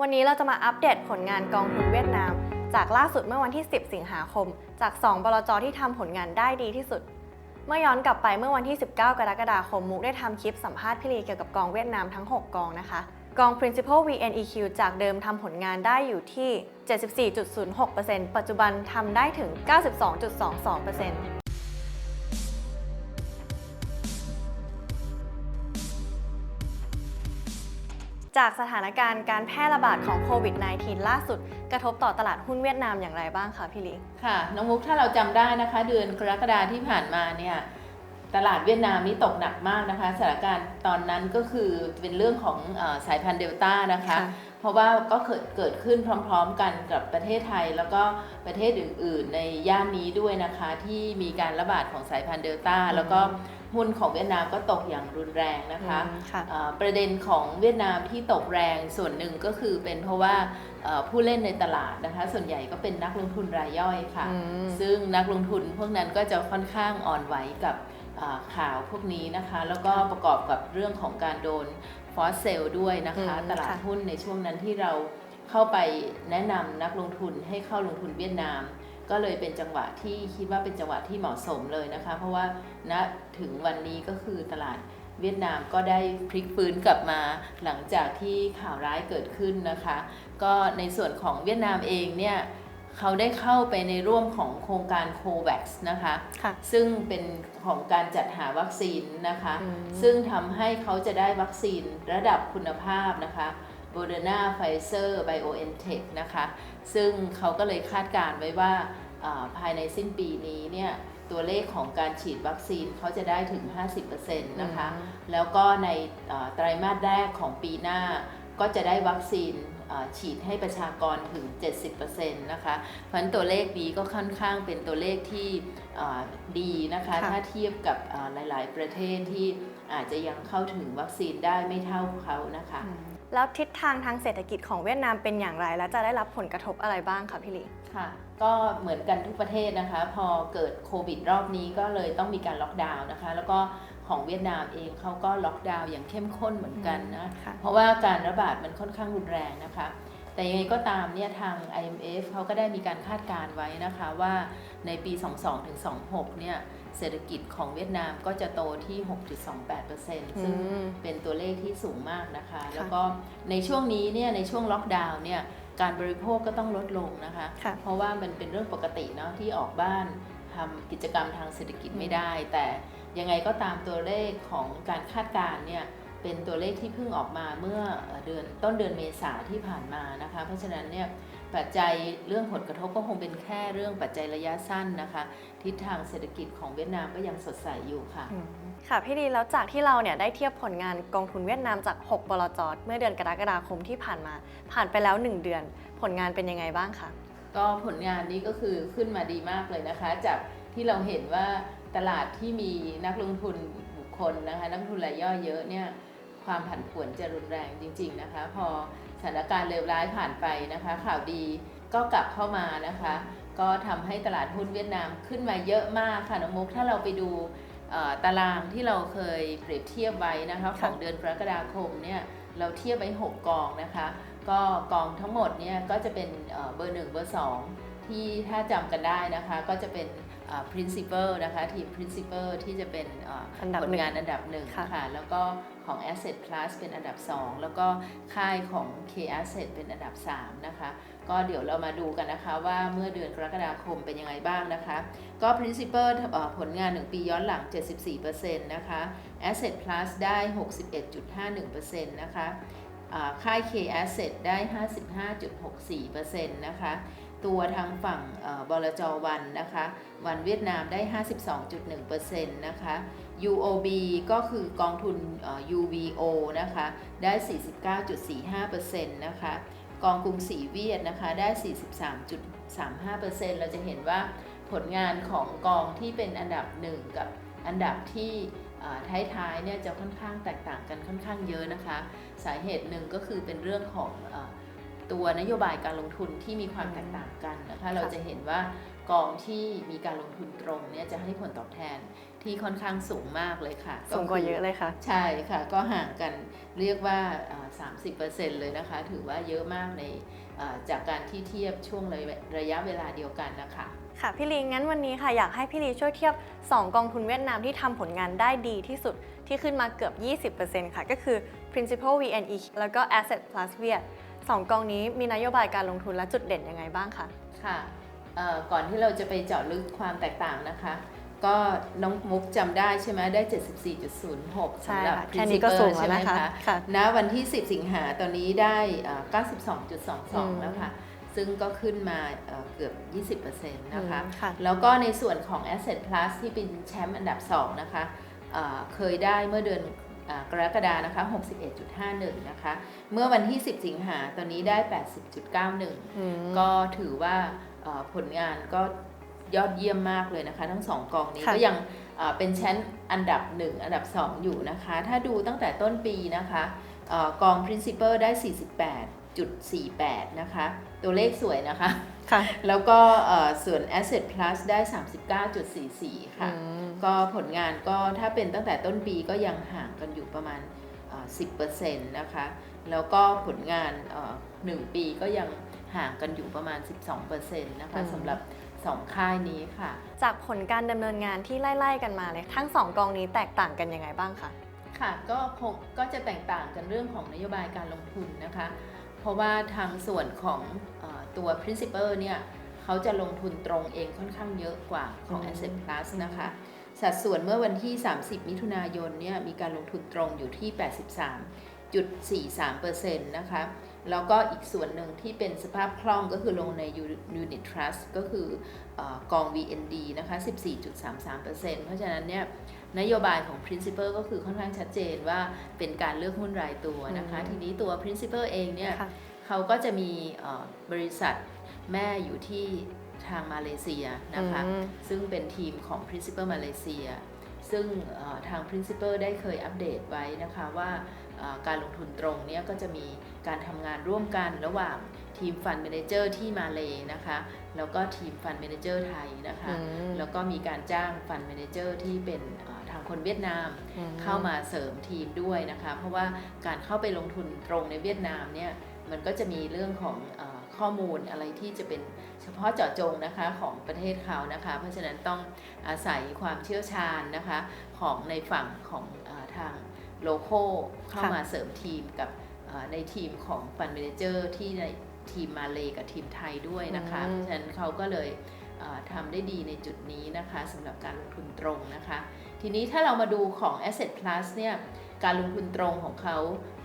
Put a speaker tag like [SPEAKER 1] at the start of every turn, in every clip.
[SPEAKER 1] วันนี้เราจะมาอัปเดตผลงานกองทุนเวียดนาม จากล่าสุดเมื่อวันที่ 10 สิงหาคม จาก 2 บลจที่ทำผลงานได้ดีที่สุด เมื่อย้อนกลับไปเมื่อวันที่ 19 กรกฎาคมมุกได้ทำคลิปสัมภาษณ์พี่ลีเกี่ยวกับกองเวียดนามทั้ง 6 กองนะคะ กอง principal VNEQ จากเดิมทำผลงานได้อยู่ที่ 74.06%ปัจจุบันทำได้ถึง 92.22% จากสถานการณ์การแพร่ระบาดของโควิด -19 ล่าสุด กระทบต่อตลาดหุ้นเวียดนามอย่างไรบ้างคะพี่ลิ
[SPEAKER 2] ค่ะ น้องมุกถ้าเราจำได้นะคะ เดือนกรกฎาที่ผ่านมาเนี่ยตลาดเวียดนามนี่ตกหนักมากนะคะสถานการณ์ตอนนั้นก็คือเป็นเรื่องของเออสายพันธุ์เดลต้านะคะ
[SPEAKER 1] ค่ะ
[SPEAKER 2] เพราะว่าก็เกิดเกิดขึ้นพร้อมๆ กันกับประเทศไทย แล้วก็ประเทศอื่น ๆ ในย่านนี้ด้วยนะคะ ที่มีการระบาดของสายพันธุ์เดลต้าแล้วก็หุ้นของเวียดนามก็ตกอย่างรุนแรงนะคะ
[SPEAKER 1] อืมค่ะ
[SPEAKER 2] เอ่อประเด็นของเวียดนามที่ตกแรงส่วนหนึ่งก็คือเป็นเพราะว่าเอ่อผู้เล่นในตลาดนะคะ ส่วนใหญ่ก็เป็นนักลงทุนรายย่อยค่ะ
[SPEAKER 1] อืม
[SPEAKER 2] ซึ่งนักลงทุนพวกนั้นก็จะค่อนข้างอ่อนไหวกับเอ่อข่าวพวกนี้นะคะ แล้วก็ประกอบกับเรื่องของการโดน ฟอสเซลด้วยนะคะ
[SPEAKER 1] อืม
[SPEAKER 2] ตลาด
[SPEAKER 1] ค่ะ
[SPEAKER 2] หุ้นในช่วงนั้นที่เราเข้าไปแนะนำนักลงทุนให้เข้าลงทุนเวียดนาม ก็เลยเป็นจังหวะที่คิดว่าเป็นจังหวะที่เหมาะสมเลยนะคะ เพราะว่าณถึงวันนี้ก็คือตลาดเวียดนามก็ได้พลิกฟื้นกลับมาหลังจากที่ข่าวร้ายเกิดขึ้นนะคะ ก็ในส่วนของเวียดนามเองเนี่ยเขาได้เข้าไปในร่วมของโครงการโควัคนะคะ
[SPEAKER 1] ค่ะ
[SPEAKER 2] ซึ่งเป็น ของการจัดหาวัคซีนนะคะ
[SPEAKER 1] อืม
[SPEAKER 2] ซึ่งทำให้เขาจะได้วัคซีนระดับคุณภาพนะคะโ o เด r n a p f i z e r BioNTech นะคะ ซึ่งเขาก็เลยคาดการณ์ไว้ว่าอ่าภายในสิ้นปีนี้เนี่ยตัวเลขของการฉีดวัคซีนเขาจะได้ถึง 50%นะคะ แล้วก็ในเอ่อไตรมาสแรกของปีหน้าก็จะได้วัคซีนเอ่อ ฉีดให้ประชากรถึง 70%นะคะเพราะฉะนั้นตัวเลขนี้ก็ค่อนข้างเป็นตัวเลขที่เอ่อดีนะคะ
[SPEAKER 1] ค่ะ
[SPEAKER 2] ถ้าเทียบกับเอ่อหลาย ๆ ประเทศที่อาจจะยังเข้าถึงวัคซีนได้ไม่เท่าเขานะคะ
[SPEAKER 1] อืมแล้วทิศทางทางเศรษฐกิจของเวียดนามเป็นอย่างไร และจะได้รับผลกระทบอะไรบ้างคะพี่ลิ
[SPEAKER 2] ค่ะ ก็เหมือนกันทุกประเทศนะคะ พอเกิดโควิดรอบนี้ก็เลยต้องมีการล็อกดาวน์นะคะ แล้วก็ ของเวียดนามเองเขาก็ล็อกดาวน์อย่างเข้มข้นเหมือนกันนะ
[SPEAKER 1] ค่ะ
[SPEAKER 2] เพราะว่าการระบาดมันค่อนข้างรุนแรงนะคะ แต่ยังไงก็ตามเนี่ยทาง IMF เขาก็ได้มีการคาดการณ์ไว้นะคะว่าในปี 22ถึง26 เนี่ยเศรษฐกิจของเวียดนามก็จะโตที่ 6.28%ซึ่ง
[SPEAKER 1] อืม
[SPEAKER 2] เป็นตัวเลขที่สูงมากนะคะ แล้วก็ในช่วงนี้เนี่ยในช่วงล็อกดาวน์เนี่ยการบริโภคก็ต้องลดลงนะคะ
[SPEAKER 1] ค่ะ
[SPEAKER 2] เพราะว่ามันเป็นเรื่องปกติเนาะที่ออกบ้านทำกิจกรรมทางเศรษฐกิจไม่ได้ แต่ ยังไงก็ตามตัวเลขของการคาดการณ์เนี่ยเป็นตัวเลขที่เพิ่งออกมาเมื่อเอ่อเดือนต้นเดือนเมษาที่ผ่านมานะคะ เพราะฉะนั้นเนี่ยปัจจัยเรื่องผลกระทบก็คงเป็นแค่เรื่องปัจจัยระยะสั้นนะคะ ทิศทางเศรษฐกิจของเวียดนามก็ยังสดใสอยู่ค่ะ
[SPEAKER 1] อืมค่ะพี่ลีแล้วจากที่เราเนี่ยได้เทียบผลงานกองทุนเวียดนามจาก 6 บลจเมื่อเดือนกรกฎาคมที่ผ่านมา ผ่านไปแล้ว 1 เดือน ผลงานเป็นยังไงบ้างคะ
[SPEAKER 2] ก็ผลงานนี้ก็คือขึ้นมาดีมากเลยนะคะ จากที่เราเห็นว่า ตลาดที่มีนักลงทุนบุคคลนะคะนักลงทุนรายย่อยเยอะเนี่ยความผันผวนจะรุนแรงจริง ๆนะคะ พอสถานการณ์เลวร้ายผ่านไปนะคะ ข่าวดีก็กลับเข้ามานะคะ ก็ทำให้ตลาดหุ้นเวียดนามขึ้นมาเยอะมากค่ะน้องมุกถ้าเราไปดูตารางที่เราเคยเปรียบเทียบไว้นะคะของเดือนกรกฎาคมเนี่ยเราเทียบไว้ 6 กองนะคะ ก็กองทั้งหมดเนี่ยก็จะเป็นเอ่อเบอร์ 1 เบอร์ 2 ที่ถ้าจำกันได้นะคะ ก็จะเป็น principal นะคะทีม principal ที่จะเป็นอ่า
[SPEAKER 1] อันดับ
[SPEAKER 2] ผล
[SPEAKER 1] หนึ่ง
[SPEAKER 2] งานอันดับหนึ่ง
[SPEAKER 1] ค่ะ
[SPEAKER 2] ค่ะแล้วก็ของ asset plus เป็นอันดับ 2 แล้วก็ค่ายของ k asset เป็นอันดับ 3 นะคะ ก็เดี๋ยวเรามาดูกันนะคะว่าเมื่อเดือนกรกฎาคมเป็นยังไงบ้างนะคะ ก็ principal เอ่อผลงาน 1 ปีย้อนหลัง 74%นะคะ asset plus ได้ 61.51%นะคะอ่าค่าย K Asset ได้ 55.64%นะคะ ตัวทางฝั่งบลจวันนะคะ วันเวียดนามได้ 52.1%นะคะ UOB ก็คือกองทุน UVO นะคะ ได้ 49.45%นะคะ กองกรุงศรีเวียดนะคะ ได้ 43.35%เราจะเห็นว่าผลงานของกองที่เป็นอันดับ 1 กับอันดับที่ท้ายๆเนี่ยจะค่อนข้างแตกต่างกันค่อนข้างเยอะนะคะ สาเหตุหนึ่งก็คือเป็นเรื่องของ ตัวนโยบายการลงทุนที่มีความแตกต่างกันนะคะเราจะเห็นว่ากองที่มีการลงทุนตรงเนี่ยจะให้ผลตอบแทนที่ค่อนข้างสูงมากเลยค่ะ
[SPEAKER 1] สูงกว่า
[SPEAKER 2] คื
[SPEAKER 1] เยอะเลยค่ะ
[SPEAKER 2] ใช่ค่ะ ก็ห่างกันเรียกว่าอ่า30%เลยนะคะ ถือว่าเยอะมากในอ่าจากการที่เทียบช่วงระยะระยะเวลาเดียวกันนะคะ
[SPEAKER 1] ค่ะพี่ลีงั้นวันนี้ค่ะอยากให้พี่ลีช่วยเทียบ 2 กองทุนเวียดนามที่ทำผลงานได้ดีที่สุดที่ขึ้นมาเกือบ 20%ค่ะ ก็คือ Principal VNE แล้วก็ Asset Plus Viet สองกองนี้มีนโยบายการลงทุนและจุดเด่นยังไงบ้างคะ
[SPEAKER 2] ค่ะเอ่อก่อนที่เราจะไปเจาะลึกความแตกต่างนะคะ ก็น้องมุกจำได้ใช่ไหมได้ 74.06
[SPEAKER 1] ใช่
[SPEAKER 2] สำหรับ
[SPEAKER 1] ค่ะแค่นี้ก็
[SPEAKER 2] Principal
[SPEAKER 1] สูงแล้ว
[SPEAKER 2] ใช่ไหม
[SPEAKER 1] นะคะ
[SPEAKER 2] คะ
[SPEAKER 1] ค่ะ
[SPEAKER 2] ณวันที่ 10 สิงหาตอนนี้ได้อ่า
[SPEAKER 1] อืม
[SPEAKER 2] 92.22 แล้วค่ะซึ่งก็ขึ้นมาเอ่อเกือบ 20%นะคะ
[SPEAKER 1] อืมค่ะ
[SPEAKER 2] แล้วก็ในส่วนของ Asset Plus ที่เป็นแชมป์อันดับ 2 นะคะเอ่อเคยได้เมื่อเดือนอ่า กรกฎานะคะ 61.51 นะคะ เมื่อวันที่ 10 สิงหาตอนนี้ได้ 80.91
[SPEAKER 1] อืม
[SPEAKER 2] ก็ถือว่าเอ่อผลงานก็ยอดเยี่ยมมากเลยนะคะ ทั้งสองกองนี้
[SPEAKER 1] ค่ะ
[SPEAKER 2] ก็ยังเอ่อเป็นแชมป์อันดับ 1 อันดับ 2 อยู่นะคะ ถ้าดูตั้งแต่ต้นปีนะคะเออกอง Principal ได้ 48.48 นะคะ ตัวเลขสวยนะคะ
[SPEAKER 1] ค่ะ
[SPEAKER 2] แล้วก็เอ่อส่วน Asset Plus ได้ 39.44 ค่ะ
[SPEAKER 1] อืม
[SPEAKER 2] ก็ผลงานก็ถ้าเป็นตั้งแต่ต้นปีก็ยังห่างกันอยู่ประมาณเอ่อ10%นะคะ แล้วก็ผลงานเอ่อหนึ่งปีก็ยังห่างกันอยู่ประมาณ 12%นะคะ
[SPEAKER 1] อืม
[SPEAKER 2] สำหรับสองค่ายนี้ค่ะ
[SPEAKER 1] จากผลการดำเนินงานที่ไล่ ๆ กันมาเลยทั้งสองกองนี้แตกต่างกันยังไงบ้างคะ
[SPEAKER 2] ค่ะก็คงก็จะแตกต่างกันเรื่องของนโยบายการลงทุนนะคะ เพราะว่าทางส่วนของเออตัว principal เนี่ยเขาจะลงทุนตรงเองค่อนข้างเยอะกว่าของ
[SPEAKER 1] อืม
[SPEAKER 2] Asset Plus นะคะ สัดส่วนเมื่อวันที่ 30 มิถุนายนเนี่ยมีการลงทุนตรงอยู่ที่ 83.43%นะคะแล้วก็อีกส่วนหนึ่งที่เป็นสภาพคล่องก็คือลงใน Unit Trust ก็คือเออกอง VND นะคะ 14.33%เพราะฉะนั้นเนี่ยนโยบายของ Principal ก็คือค่อนข้างชัดเจนว่าเป็นการเลือกหุ้นรายตัวนะคะ
[SPEAKER 1] อืม
[SPEAKER 2] ทีนี้ตัว Principal เองเนี่ย
[SPEAKER 1] ค่ะ
[SPEAKER 2] เขาก็จะมีเอ่อบริษัทแม่อยู่ที่ ทางมาเลเซียนะคะ
[SPEAKER 1] อืม
[SPEAKER 2] ซึ่งเป็นทีมของ Principal มาเลเซีย ซึ่งเอ่อทาง Principal ได้เคยอัปเดตไว้นะคะว่าเอ่อการลงทุนตรงเนี่ยก็จะมีการทำงานร่วมกันระหว่างทีมฟัน d ม a นเจอร์ที่มาเลนะคะ แล้วก็ทีมฟัน d ม a นเจอร์ไทยนะคะ
[SPEAKER 1] อืม
[SPEAKER 2] แล้วก็มีการจ้างฟัน d ม a นเจอร์ที่เป็นเอ่อทางคนเวียดนาม
[SPEAKER 1] อืม
[SPEAKER 2] เข้ามาเสริมทีมด้วยนะคะ เพราะว่าการเข้าไปลงทุนตรงในเวียดนามเนี่ยมันก็จะมีเรื่องของเออ ข้อมูลอะไรที่จะเป็นเฉพาะเจาะจงนะคะของประเทศเขานะคะ เพราะฉะนั้นต้องอาศัยความเชี่ยวชาญนะคะของในฝั่งของเออทางโลโก้เข้า
[SPEAKER 1] ค่ะ
[SPEAKER 2] มาเสริมทีมกับเอ่อในทีมของฟันเมนเจอร์ที่ในทีมมาเลกับทีมไทยด้วยนะคะ
[SPEAKER 1] อืม
[SPEAKER 2] เพราะฉะนั้นเขาก็เลยเอ่อทำได้ดีในจุดนี้นะคะสำหรับการลงทุนตรงนะคะ ทีนี้ถ้าเรามาดูของ Asset Plus เนี่ยการลงทุนตรงของเขา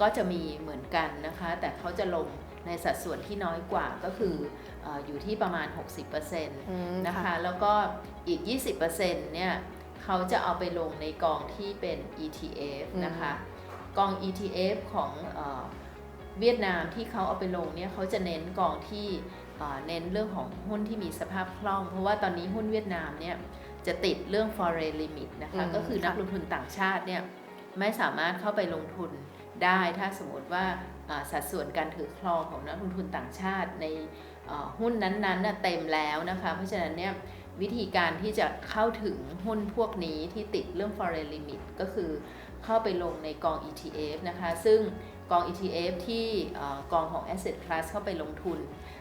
[SPEAKER 2] ก็จะมีเหมือนกันนะคะ แต่เขาจะลง ในสัดส่วนที่น้อยกว่าก็คือเอออยู่ที่ประมาณ 60%
[SPEAKER 1] อืม
[SPEAKER 2] นะคะ
[SPEAKER 1] ค่ะ
[SPEAKER 2] แล้วก็อีก 20%เนี่ยเขาจะเอาไปลงในกองที่เป็น ETF นะคะกอง ETF ของเออเวียดนามที่เขาเอาไปลงเนี่ยเขาจะเน้นกองที่เอ่อเน้นเรื่องของหุ้นที่มีสภาพคล่อง เพราะว่าตอนนี้หุ้นเวียดนามเนี่ยจะติดเรื่อง foreign limit นะคะ
[SPEAKER 1] อืม
[SPEAKER 2] ก็คือนัก
[SPEAKER 1] ค่ะ
[SPEAKER 2] ลงทุนต่างชาติเนี่ยไม่สามารถเข้าไปลงทุนได้ถ้าสมมติว่าอ่า สัดส่วนการถือครองของนักลงทุนต่างชาติในหุ้นนั้นๆนะเต็มแล้วนะคะ เพราะฉะนั้นเนี่ยวิธีการที่จะเข้าถึงหุ้นพวกนี้ที่ติดเรื่อง foreign limit ก็คือเข้าไปลงในกอง ETF นะคะ ซึ่ง กอง ETF ที่เอ่อกองของ Asset Plus เข้าไปลงทุน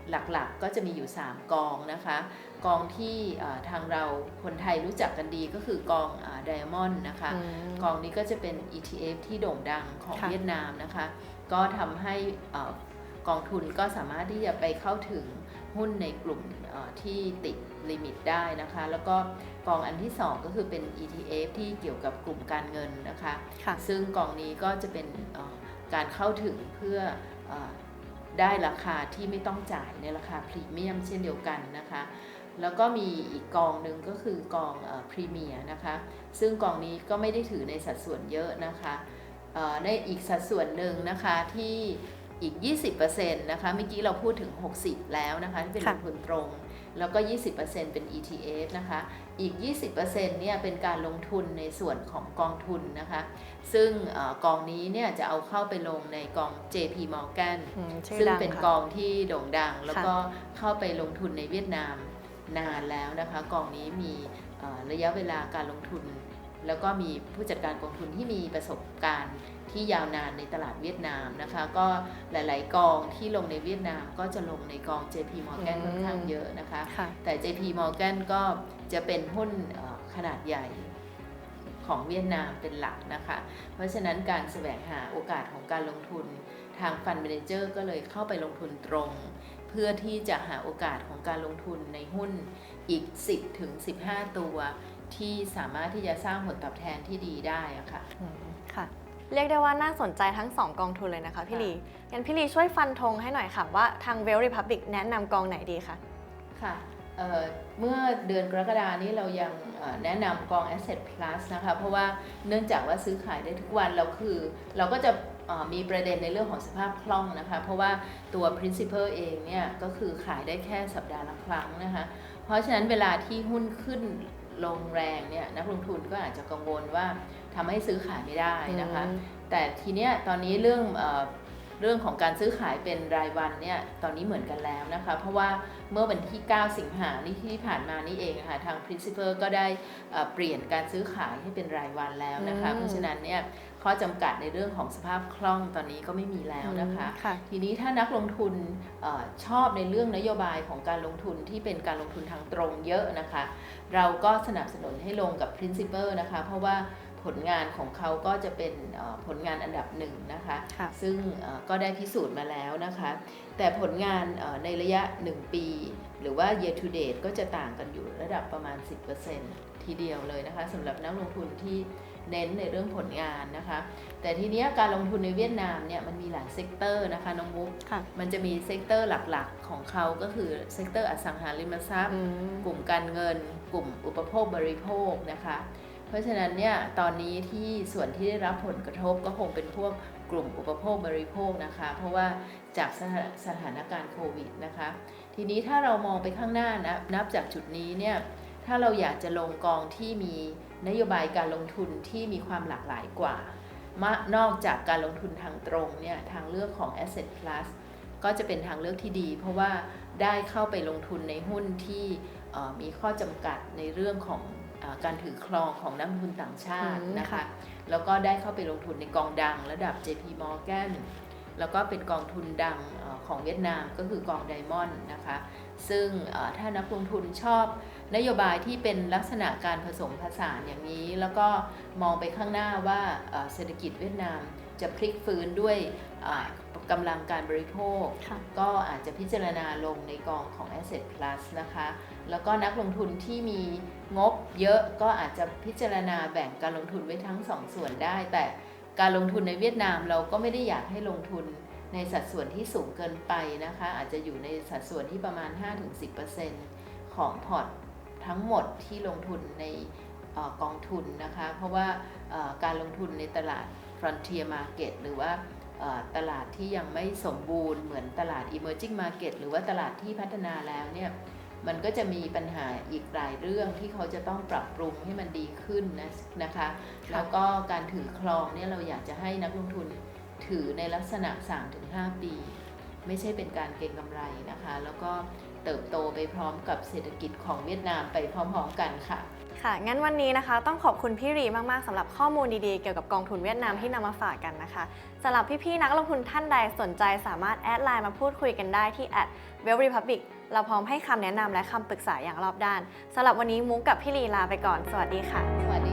[SPEAKER 2] หลักๆก็จะมีอยู่ 3 กองนะคะ กองที่เอ่อทางเราคนไทยรู้จักกันดีก็คือกองอ่า Diamond นะคะ
[SPEAKER 1] อืม
[SPEAKER 2] กองนี้ก็จะเป็น ETF ที่โด่งดังของ
[SPEAKER 1] ค่ะ
[SPEAKER 2] เวียดนามนะคะ ก็ทำให้เอ่อกองทุนก็สามารถที่จะไปเข้าถึงหุ้นในกลุ่มเอ่อที่ติดลิมิตได้นะคะ แล้วก็กองอันที่ 2 ก็คือเป็น ETF ที่เกี่ยวกับกลุ่มการเงินนะคะ
[SPEAKER 1] ค่ะ
[SPEAKER 2] ซึ่งกองนี้ก็จะเป็นเอ่อ การเข้าถึงเพื่อเออได้ราคาที่ไม่ต้องจ่ายในราคาพรีเมียมเช่นเดียวกันนะคะ แล้วก็มีอีกกองหนึ่งก็คือกองพรีเมียนะคะ ซึ่งกองนี้ก็ไม่ได้ถือในสัดส่วนเยอะนะคะเอ่อในอีกสัดส่วนหนึ่งนะคะที่อีก 20%นะคะ เมื่อกี้เราพูดถึง 60 แล้วนะคะ ที่เป็นล
[SPEAKER 1] ค่ะ
[SPEAKER 2] งทุนตรง แล้วก็ 20%เป็น ETF นะคะ อีก 20%เนี่ยเป็นการลงทุนในส่วนของกองทุนนะคะ ซึ่งเออกองนี้เนี่ยจะเอาเข้าไปลงในกอง JP Morgan
[SPEAKER 1] อืมชื่อ
[SPEAKER 2] ซึ่ง
[SPEAKER 1] ดัง
[SPEAKER 2] เป็น
[SPEAKER 1] ค่ะ
[SPEAKER 2] กองที่โด่งดัง แล้ว
[SPEAKER 1] ค่ะ
[SPEAKER 2] ก็เข้าไปลงทุนในเวียดนามนานแล้วนะคะ กองนี้มีเอ่อระยะเวลาการลงทุน แล้วก็มีผู้จัดการกองทุนที่มีประสบการณ์ ที่ยาวนานในตลาดเวียดนามนะคะ ก็หลาย ๆ กองที่ลงในเวียดนามก็จะลงในกอง JP Morgan
[SPEAKER 1] อืม
[SPEAKER 2] ค่อนข้างเยอะนะคะ
[SPEAKER 1] ค่ะ
[SPEAKER 2] แต่ JP Morgan ก็จะเป็นหุ้นเอ่อขนาดใหญ่ของเวียดนามเป็นหลักนะคะ เพราะฉะนั้นการแสวงหาโอกาสของการลงทุนทางฟัน d ม a นเจอร์ก็เลยเข้าไปลงทุนตรง เพื่อที่จะหาโอกาสของการลงทุนในหุ้นอีก 10ถึง15 ตัว ที่สามารถที่จะสร้างผลตอบแทนที่ดีได้อะค่ะ
[SPEAKER 1] อืมค่ะ เรียกได้ว่าน่าสนใจทั้ง 2 กองทุนเลยนะคะพี่ลีงั้นพี่ลีช่วยฟันธงให้หน่อยค่ะว่าทาง w e l l Republic แนะนำกองไหนดีคะ
[SPEAKER 2] ค่ะเอ่อเมื่อเดือนกรกฎานี้เรายังเอ่อแนะนำกอง Asset Plus นะคะ เพราะว่าเนื่องจากว่าซื้อขายได้ทุกวันเราคือ เราก็จะเอ่อมีประเด็นในเรื่องของสภาพคล่องนะคะ เพราะว่าตัว Principal เองเนี่ยก็คือขายได้แค่สัปดาห์ละครั้งนะคะ เพราะฉะนั้นเวลาที่หุ้นขึ้นลงแรงเนี่ยนักลงทุนก็อาจจะกังวลว่า ทำให้ซื้อขายไม่ได้นะคะ แต่ทีเนี้ยตอนนี้เรื่องเออเรื่องของการซื้อขายเป็นรายวันเนี่ยตอนนี้เหมือนกันแล้วนะคะ เพราะว่าเมื่อวันที่ 9 สิงหานี่ที่ผ่านมานี่เองนะคะทาง principal ก็ได้เอ่อเปลี่ยนการซื้อขายให้เป็นรายวันแล้วนะคะ
[SPEAKER 1] อืม
[SPEAKER 2] เพราะฉะนั้นเนี่ยข้อจำกัดในเรื่องของสภาพคล่องตอนนี้ก็ไม่มีแล้วนะคะ
[SPEAKER 1] ค่ะ
[SPEAKER 2] ทีนี้ถ้านักลงทุนเออชอบในเรื่องนโยบายของการลงทุนที่เป็นการลงทุนทางตรงเยอะนะคะ เราก็สนับสนุนให้ลงกับ Principal นะคะ เพราะว่า ผลงานของเขาก็จะเป็นเอ่อผลงานอันดับหนึ่งนะคะ
[SPEAKER 1] ค่ะ
[SPEAKER 2] ซึ่งเอ่อก็ได้พิสูจน์มาแล้วนะคะ แต่ผลงานเอ่อในระยะ 1 ปี หรือว่า year to date ก็จะต่างกันอยู่ระดับประมาณ 10%ทีเดียวเลยนะคะสำหรับนักลงทุนที่เน้นในเรื่องผลงานนะคะ แต่ทีเนี้ยการลงทุนในเวียดนามเนี่ยมันมีหลายเซกเตอร์นะคะน้องมุก
[SPEAKER 1] ค่ะ
[SPEAKER 2] มันจะมีเซกเตอร์หลักๆของเขาก็คือเซกเตอร์อสังหาริมทรัพย์
[SPEAKER 1] อืม
[SPEAKER 2] กลุ่มการเงิน กลุ่มอุปโภคบริโภคนะคะเพ ราะฉะนั้นเนี่ยตอนนี้ที่ส่วนที่ได้รับผลกระทบก็คงเป็นพวกกลุ่มอุปโภคบริโภคนะคะ เพราะว่าจากสถาสถานการณ์โควิดนะคะ ทีนี้ถ้าเรามองไปข้างหน้านะนับจากจุดนี้เนี่ยถ้าเราอยากจะลงกองที่มีนโยบายการลงทุนที่มีความหลากหลายกว่า นอกจากการลงทุนทางตรงเนี่ยทางเลือกของ Asset Plus ก็จะเป็นทางเลือกที่ดี เพราะว่าได้เข้าไปลงทุนในหุ้นที่มีข้อจำกัดในเรื่องของ การถือครองของนักลงทุนต่างชาติ
[SPEAKER 1] อืม
[SPEAKER 2] นะคะ
[SPEAKER 1] ค่ะ
[SPEAKER 2] แล้วก็ได้เข้าไปลงทุนในกองดังระดับ JP Morgan แล้วก็เป็นกองทุนดังเออของเวียดนามก็คือกองไดมอนด์นะคะ ซึ่งเอ่อถ้านักลงทุนชอบนโยบายที่เป็นลักษณะการผสมผสานอย่างนี้ แล้วก็มองไปข้างหน้าว่าเอ่อเศรษฐกิจเวียดนาม จะพลิกฟื้นด้วยเอ่อกำลังการบริโภค
[SPEAKER 1] ค่ะ
[SPEAKER 2] ก็อาจจะพิจารณาลงในกองของ Asset Plus นะคะ แล้วก็นักลงทุนที่มีงบเยอะก็อาจจะพิจารณาแบ่งการลงทุนไว้ทั้งสองส่วนได้ แต่การลงทุนในเวียดนามเราก็ไม่ได้อยากให้ลงทุนในสัดส่วนที่สูงเกินไปนะคะ อาจจะอยู่ในสัดส่วนที่ประมาณ 5-10%ของพอร์ตทั้งหมดที่ลงทุนในเอกองทุนนะคะ เพราะว่าการลงทุนในตลาด frontier market หรือว่าตลาดที่ยังไม่สมบูรณ์เหมือนตลาด emerging market หรือว่าตลาดที่พัฒนาแล้วเนี่ยมันก็จะมีปัญหาอีกหลายเรื่องที่เขาจะต้องปรับปรุงให้มันดีขึ้นนะนะคะ แล้วก็การถือครองเนี่ยเราอยากจะให้นักลงทุนถือในลักษณะ 3-5 ปี ไม่ใช่เป็นการเก็งกำไรนะคะ แล้วก็ เติบโตไปพร้อมกับเศรษฐกิจของเวียดนามไปพร้อมๆกันค่ะ
[SPEAKER 1] ค่ะ งั้นวันนี้นะคะต้องขอบคุณพี่รีมาก ๆสำหรับข้อมูลดีๆ เกี่ยวกับกองทุนเวียดนามที่นำมาฝากกันนะคะสำหรับพี่ๆนักลงทุนท่านใดสนใจสามารถแอดไลน์มาพูดคุยกันได้ที่ w e l l Republic เราพร้อมให้คำแนะนำและคำปรึกษาอย่างรอบด้านสำหรับวันนี้มุกกับพี่รีลาไปก่อน สวัสดีค่ะ
[SPEAKER 2] สวัสดีค่ะ